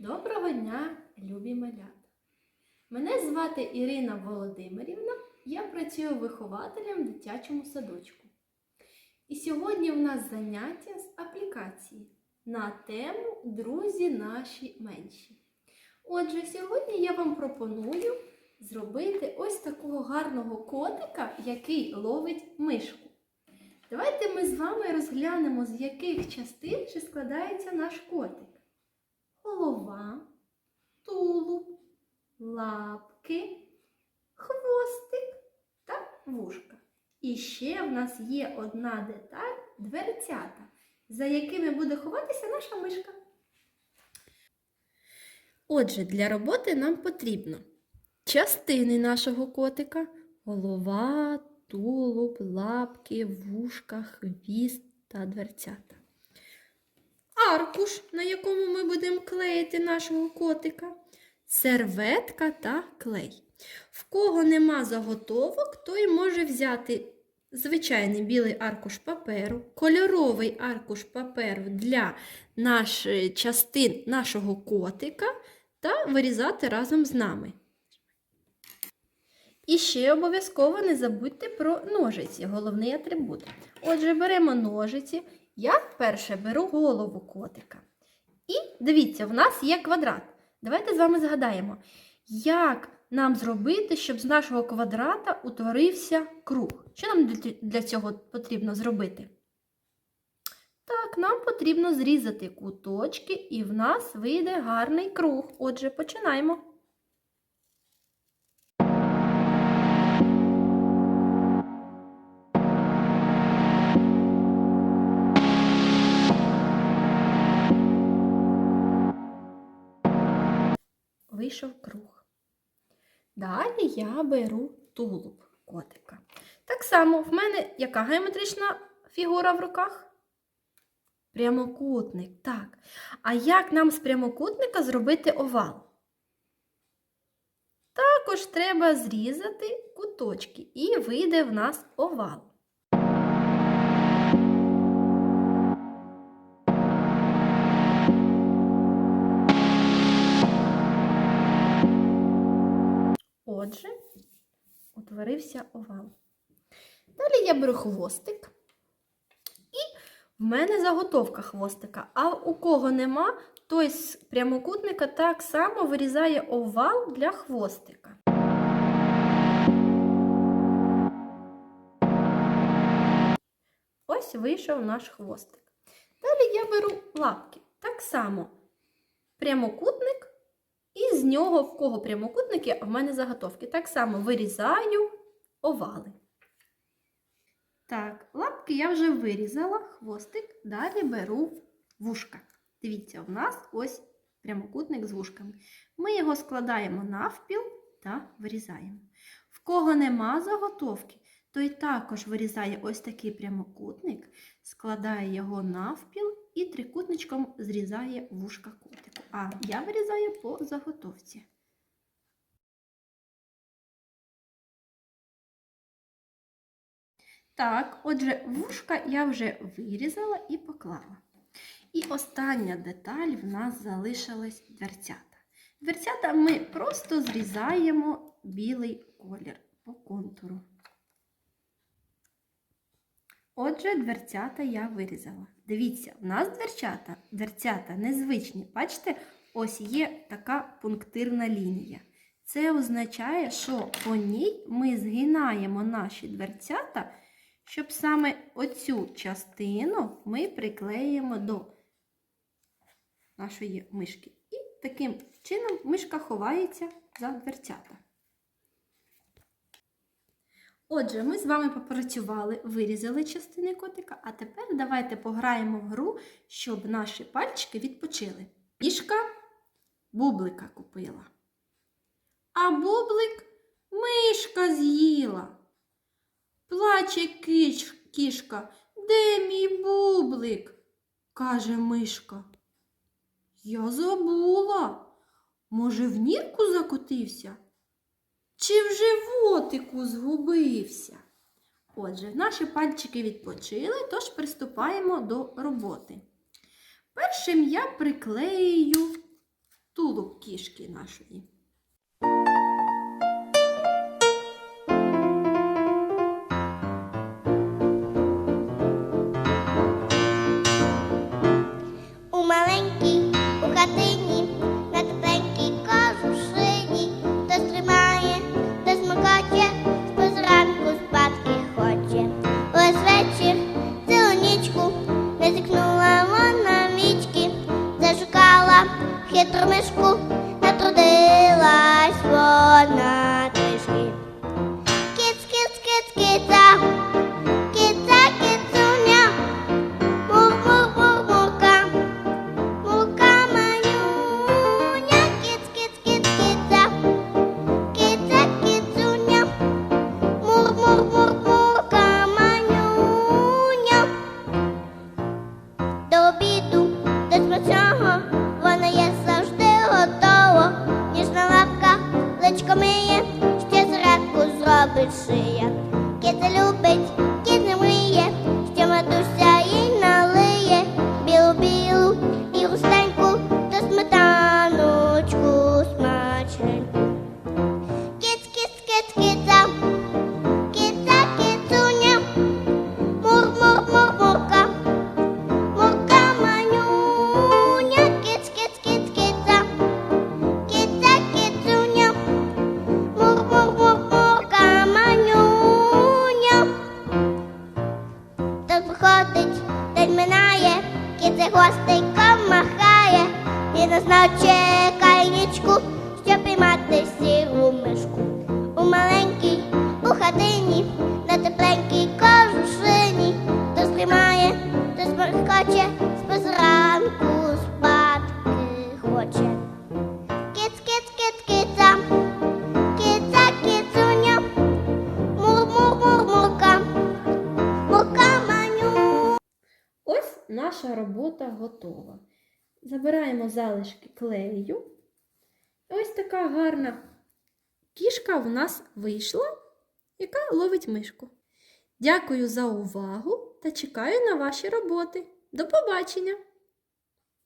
Доброго дня, любі малята! Мене звати Ірина Володимирівна, я працюю вихователем в дитячому садочку. І сьогодні в нас заняття з аплікації на тему Друзі наші менші. Отже, сьогодні я вам пропоную зробити ось такого гарного котика, який ловить мишку. Давайте ми з вами розглянемо, з яких частин чи складається наш котик голова, тулуб, лапки, хвостик та вушка. І ще в нас є одна деталь дверцята, за якими буде ховатися наша мишка. Отже, для роботи нам потрібно частини нашого котика, голова, тулуб, лапки, вушка, хвіст та дверцята аркуш, на якому ми будемо клеїти нашого котика, серветка та клей. В кого нема заготовок, той може взяти звичайний білий аркуш паперу, кольоровий аркуш паперу для нашої частин нашого котика та вирізати разом з нами. І ще обов'язково не забудьте про ножиці, головний атрибут. Отже, беремо ножиці. Я перше беру голову котика. І дивіться, в нас є квадрат. Давайте з вами згадаємо, як нам зробити, щоб з нашого квадрата утворився круг. Що нам для цього потрібно зробити? Так, нам потрібно зрізати куточки, і в нас вийде гарний круг. Отже, починаємо. Вийшов круг. Далі я беру тулуб котика. Так само, в мене яка геометрична фігура в руках? Прямокутник, так. А як нам з прямокутника зробити овал? Також треба зрізати куточки, і вийде в нас овал. Отже, утворився овал. Далі я беру хвостик. І в мене заготовка хвостика. А у кого нема, той з прямокутника так само вирізає овал для хвостика. Ось вийшов наш хвостик. Далі я беру лапки. Так само прямокутник, з нього, в кого прямокутники, а в мене заготовки. Так само вирізаю овали. Так, лапки я вже вирізала, хвостик, далі беру вушка. Дивіться, в нас ось прямокутник з вушками. Ми його складаємо навпіл та вирізаємо. В кого нема заготовки, той також вирізає ось такий прямокутник, складає його навпіл і трикутничком зрізає вушка котику. А я вирізаю по заготовці. Так, отже, вушка я вже вирізала і поклала. І остання деталь в нас залишилась дверцята. Дверцята ми просто зрізаємо білий колір по контуру. Отже, дверцята я вирізала. Дивіться, в нас дверцята, дверцята незвичні. Бачите, ось є така пунктирна лінія. Це означає, що по ній ми згинаємо наші дверцята, щоб саме оцю частину ми приклеїмо до нашої мишки. І таким чином мишка ховається за дверцята. Отже, ми з вами попрацювали, вирізали частини котика, а тепер давайте пограємо в гру, щоб наші пальчики відпочили. Мішка бублика купила. А бублик мишка з'їла. Плаче киш, кішка, де мій бублик? каже мишка. Я забула. Може, в нірку закотився? чи в животику згубився? Отже, наші пальчики відпочили, тож приступаємо до роботи. Першим я приклею тулуб кішки нашої. ще зранку зробить шия, кіт любить. Ось наша робота готова. Забираємо залишки клею. Ось така гарна кішка в нас вийшла, яка ловить мишку. Дякую за увагу та чекаю на ваші роботи. До побачення!